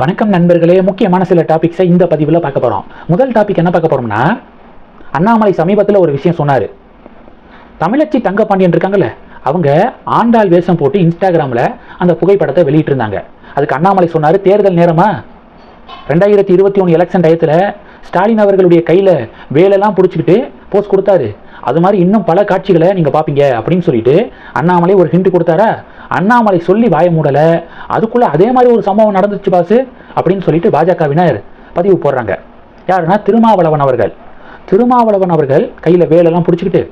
வணக்கம் நண்பர்களே முக்கியமான சில டாபிக்ஸை இந்த பதிவில் பார்க்க போகிறோம் முதல் டாபிக் என்ன பார்க்க போகிறோம்னா அண்ணாமலை சமீபத்தில் ஒரு விஷயம் சொன்னார். தமிழச்சி தங்கப்பாண்டியன் இருக்காங்கல்ல அவங்க ஆண்டாள் வேஷம் போட்டு இன்ஸ்டாகிராமில் அந்த புகைப்படத்தை வெளியிட்டிருந்தாங்க. அதுக்கு அண்ணாமலை சொன்னார் தேர்தல் நேரமா? ரெண்டாயிரத்தி இருபத்தி ஒன்று எலெக்ஷன் டயத்தில் ஸ்டாலின் அவர்களுடைய கையில் வேலெல்லாம் பிடிச்சிக்கிட்டு போஸ்ட் கொடுத்தாரு. அது மாதிரி இன்னும் பல காட்சிகளை நீங்கள் பார்ப்பீங்க அப்படின்னு சொல்லிட்டு அண்ணாமலை ஒரு ஹிண்ட் கொடுத்தாரா? அண்ணாமலை சொல்லி வாய மூடலை. அதுக்குள்ளே அதே மாதிரி ஒரு சம்பவம் நடந்துச்சு பாசு அப்படின்னு சொல்லிட்டு பாஜகவினர் பதிவு போடுறாங்க. யாருன்னா திருமாவளவன் அவர்கள். திருமாவளவன் அவர்கள் கையில் வேலெல்லாம் பிடிச்சிக்கிட்டு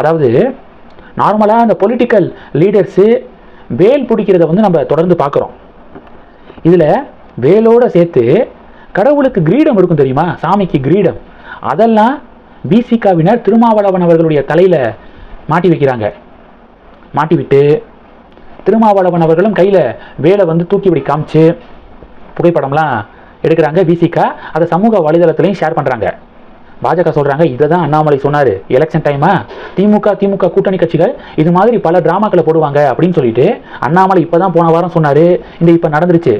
அதாவது நார்மலாக அந்த பொலிட்டிக்கல் லீடர்ஸு வேல் பிடிக்கிறத வந்து நம்ம தொடர்ந்து பார்க்குறோம் இதில் வேலோட சேர்த்து கடவுளுக்கு கிரீடம் இருக்கும் தெரியுமா? சாமிக்கு கிரீடம். அதெல்லாம் பிசிகாவினர் திருமாவளவன் அவர்களுடைய தலையில் மாட்டி வைக்கிறாங்க. மாட்டி விட்டு திருமாவளவன் அவர்களும் கையில் வேலை வந்து தூக்கி இப்படி காமிச்சு புகைப்படம்லாம் எடுக்கிறாங்க. விசிகா அதை சமூக வலைதளத்துலையும் ஷேர் பண்ணுறாங்க பாஜக சொல்கிறாங்க இதை தான் அண்ணாமலை சொன்னார். எலெக்ஷன் டைமா திமுக திமுக கூட்டணி கட்சிகள் இது மாதிரி பல டிராமாக்களை போடுவாங்க அப்படின்னு சொல்லிட்டு அண்ணாமலை இப்போ தான் போன வாரம் சொன்னார். இந்த இப்போ நடந்துருச்சு.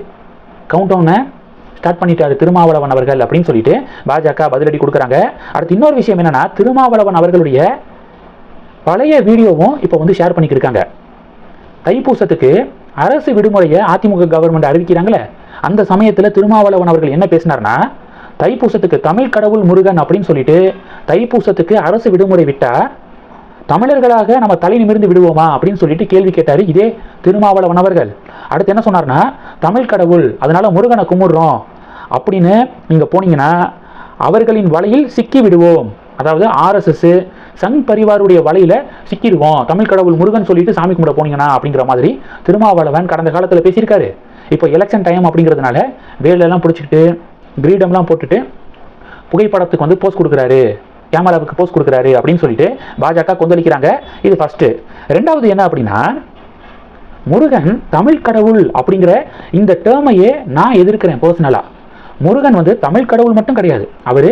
கவுண்ட் டவுனை ஸ்டார்ட் பண்ணிட்டாரு திருமாவளவன் அவர்கள் அப்படின்னு சொல்லிட்டு பாஜக பதிலடி கொடுக்குறாங்க. அடுத்து இன்னொரு விஷயம் என்னென்னா திருமாவளவன் அவர்களுடைய பழைய வீடியோவும் இப்போ வந்து ஷேர் பண்ணிக்கிருக்காங்க தைப்பூசத்துக்கு அரசு விடுமுறையை அதிமுக கவர்மெண்ட் அறிவிக்கிறாங்களே அந்த சமயத்தில் திருமாவளவன் அவர்கள் என்ன பேசினார்னா தைப்பூசத்துக்கு தமிழ் கடவுள் முருகன் அப்படின்னு சொல்லிட்டு தைப்பூசத்துக்கு அரசு விடுமுறை விட்டா தமிழர்களாக நம்ம தலை நிமிர்ந்து விடுவோமா அப்படின்னு சொல்லிட்டு கேள்வி கேட்டார் இதே திருமாவளவன் அவர்கள். அடுத்து என்ன சொன்னார்னா தமிழ் கடவுள் அதனால முருகனை கும்பிடுறோம் அப்படின்னு நீங்கள் போனீங்கன்னா அவர்களின் வலையில் சிக்கி விடுவோம். அதாவது ஆர்எஸ்எஸ் சங் பரிவாருடைய வலையில சிக்கிடுவோம். தமிழ் கடவுள் முருகன் சொல்லிட்டு சாமி கும்பிட போனீங்கன்னா அப்படிங்கிற மாதிரி திருமாவளவன் கடந்த காலத்தில் பேசியிருக்காரு. இப்போ எலெக்ஷன் டைம் அப்படிங்கிறதுனால வேலெல்லாம் பிடிச்சிக்கிட்டு கிரீடம்லாம் போட்டுட்டு புகைப்படத்துக்கு வந்து போஸ்ட் கொடுக்குறாரு. கேமராவுக்கு போஸ்ட் கொடுக்குறாரு அப்படின்னு சொல்லிட்டு பாஜக கொந்தளிக்கிறாங்க. இது ஃபஸ்ட்டு ரெண்டாவது என்ன அப்படின்னா முருகன் தமிழ் கடவுள் அப்படிங்கிற இந்த டேர்மையே நான் எதிர்க்கிறேன் பர்சனலாக முருகன் வந்து தமிழ் கடவுள் மட்டும் கிடையாது. அவர்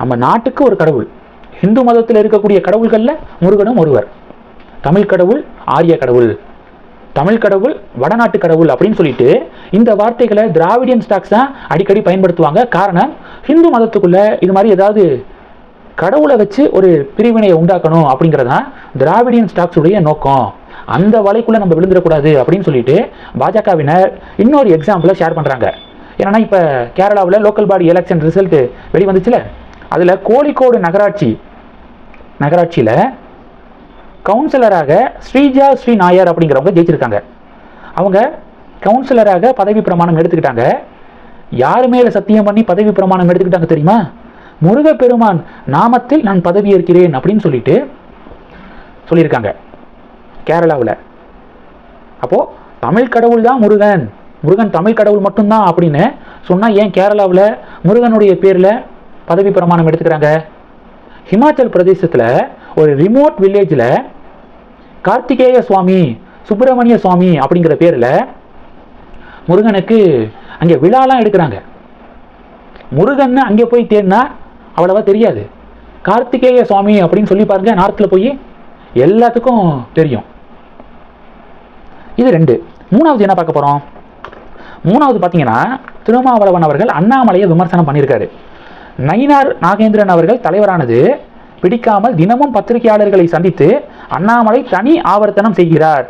நம்ம நாட்டுக்கு ஒரு கடவுள். ஹிந்து மதத்தில் இருக்கக்கூடிய கடவுள்களில் முருகனும் ஒருவர். தமிழ் கடவுள் ஆரிய கடவுள். தமிழ் கடவுள் வடநாட்டு கடவுள் அப்படின்னு சொல்லிட்டு இந்த வார்த்தைகளை திராவிடியன் ஸ்டாக்ஸ் தான் அடிக்கடி பயன்படுத்துவாங்க. காரணம் ஹிந்து மதத்துக்குள்ள இது மாதிரி ஏதாவது கடவுளை வச்சு ஒரு பிரிவினையை உண்டாக்கணும் அப்படிங்கிறது தான் திராவிடியன் ஸ்டாக்ஸுடைய நோக்கம். அந்த வலைக்குள்ளே நம்ம விழுந்துடக்கூடாது அப்படின்னு சொல்லிட்டு பாஜகவினர் இன்னொரு எக்ஸாம்பிளை ஷேர் பண்ணுறாங்க ஏன்னா இப்போ கேரளாவில் லோக்கல் பாடி எலெக்ஷன் ரிசல்ட்டு வெளிவந்துச்சுல? அதில் கோழிக்கோடு நகராட்சி நகராட்சியில் கவுன்சிலராக ஸ்ரீஜா ஸ்ரீ நாயர் அப்படிங்கிறவங்க ஜெயிச்சிருக்காங்க. அவங்க கவுன்சிலராக பதவி பிரமாணம் எடுத்துக்கிட்டாங்க. யார் மேலே சத்தியம் பண்ணி பதவி பிரமாணம் எடுத்துக்கிட்டாங்க தெரியுமா? முருகப்பெருமான் நாமத்தில் நான் பதவி ஏற்கிறேன் அப்படின்னு சொல்லிட்டு சொல்லியிருக்காங்க. கேரளாவில். அப்போது தமிழ் கடவுள் தான் முருகன். முருகன் தமிழ் கடவுள் மட்டும்தான் அப்படின்னு சொன்னால் ஏன் கேரளாவில் முருகனுடைய பேரில் பதவி பிரமாணம் எடுத்துக்கிறாங்க? ஹிமாச்சல் பிரதேசத்தில் ஒரு ரிமோட் வில்லேஜில் கார்த்திகேய சுவாமி சுப்பிரமணிய சுவாமி அப்படிங்கிற பேரில் முருகனுக்கு அங்கே விழாலாம் எடுக்கிறாங்க. முருகன் அங்கே போய் தேடினா அவ்வளவா தெரியாது. கார்த்திகேய சுவாமி அப்படின்னு சொல்லி பாருங்க நார்த்தில் போய் எல்லாத்துக்கும் தெரியும். இது ரெண்டு. மூணாவது என்ன பார்க்க போகிறோம் மூணாவது பார்த்தீங்கன்னா திருமாவளவன் அவர்கள் அண்ணாமலையை விமர்சனம் பண்ணியிருக்காரு. நயினார் நாகேந்திரன் அவர்கள் தலைவரானது பிடிக்காமல் தினமும் பத்திரிகையாளர்களை சந்தித்து அண்ணாமலை தனி ஆவர்த்தனம் செய்கிறார்.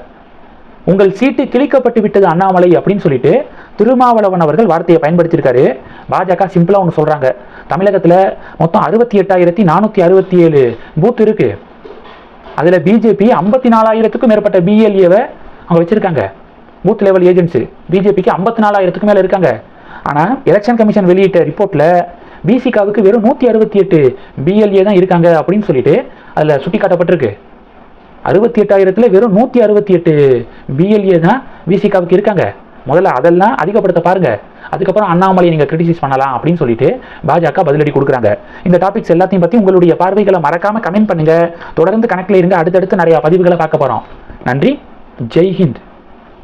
உங்கள் சீட்டு கிழிக்கப்பட்டு விட்டது அண்ணாமலை அப்படின்னு சொல்லிட்டு திருமாவளவன் அவர்கள் வார்த்தையை பயன்படுத்தியிருக்காரு. பாஜக சிம்பிளாக ஒன்று சொல்கிறாங்க தமிழகத்தில் மொத்தம் அறுபத்தி எட்டாயிரத்தி நானூற்றி அறுபத்தி ஏழு பூத் இருக்குது அதில் பிஜேபி ஐம்பத்தி நாலாயிரத்துக்கும் மேற்பட்ட பிஎல்ஏவை அவங்க வச்சுருக்காங்க. பூத் லெவல் ஏஜென்சி பிஜேபிக்கு ஐம்பத்தி நாலாயிரத்துக்கு மேலே இருக்காங்க. ஆனால் எலெக்ஷன் கமிஷன் வெளியிட்ட ரிப்போர்ட்டில் பிசிகாவுக்கு வெறும் நூற்றி அறுபத்தி எட்டு பிஎல்ஏ தான் இருக்காங்க அப்படின்னு சொல்லிட்டு அதில் சுட்டி காட்டப்பட்டிருக்கு அறுபத்தி எட்டாயிரத்தில் வெறும் நூற்றி அறுபத்தி எட்டு பிஎல்ஏ தான் பிசிகாவுக்கு இருக்காங்க. முதல்ல அதெல்லாம் அதிகப்படுத்த பாருங்க. அதுக்கப்புறம் அண்ணாமலை நீங்கள் கிரிட்டிசைஸ் பண்ணலாம் அப்படின்னு சொல்லிட்டு பாஜக பதிலடி கொடுக்குறாங்க. இந்த டாபிக்ஸ் எல்லாத்தையும் பற்றி உங்களுடைய பார்வைகளை மறக்காமல் கமெண்ட் பண்ணுங்கள் தொடர்ந்து கணக்கில் இருங்க. அடுத்தடுத்து நிறையா பதிவுகளை பார்க்க போகிறோம் நன்றி. ஜெய்ஹிந்த்